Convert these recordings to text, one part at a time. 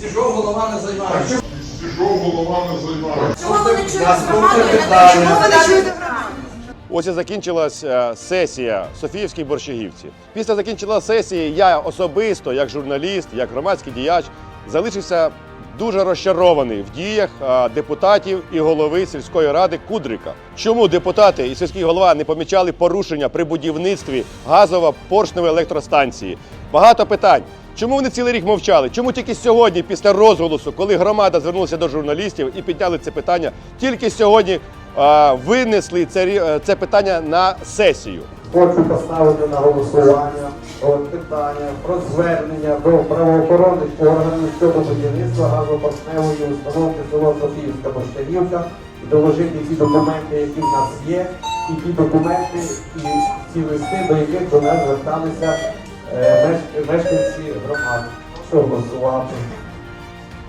Сіжов голова не займається. Сіжов голова не займає. Чого ви не чуєте громаду? ви не чуєте громаду? Ось і закінчилась е, сесія Софіївській Борщагівці. Після закінчення сесії я особисто, як журналіст, як громадський діяч, залишився дуже розчарований в діях е, депутатів і голови сільської ради Кудрика. Чому депутати і сільський голова не помічали порушення при будівництві газово-поршневої електростанції? Багато питань. Чому вони цілий рік мовчали? Чому тільки сьогодні, після розголосу, коли громада звернулася до журналістів і підняли це питання, тільки сьогодні е, винесли це, е, це питання на сесію? Хочу поставити на голосування питання про звернення до правоохоронних органів щодо будівництва газопоршневої установки село Софіївська Борщагівка і доложити ті документи, які в нас є, і ті документи, і ці листи, до яких до нас зверталися мешканці громади. Що голосувати?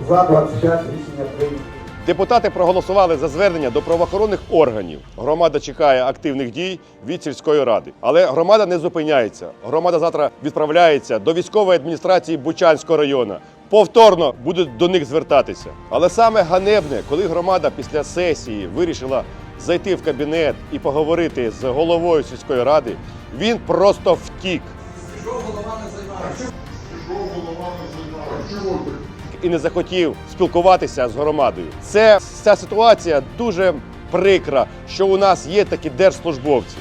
За 25 рішення прийнято. Депутати проголосували за звернення до правоохоронних органів. Громада чекає активних дій від сільської ради. Але громада не зупиняється. Громада завтра відправляється до військової адміністрації Бучанського району. Повторно будуть до них звертатися. Але саме ганебне, коли громада після сесії вирішила зайти в кабінет і поговорити з головою сільської ради, він просто втік. Сіжов голова не займається. Сіжов голова не займає. Чого ти? і не захотів спілкуватися з громадою. Це ця ситуація дуже прикра, що у нас є такі держслужбовці.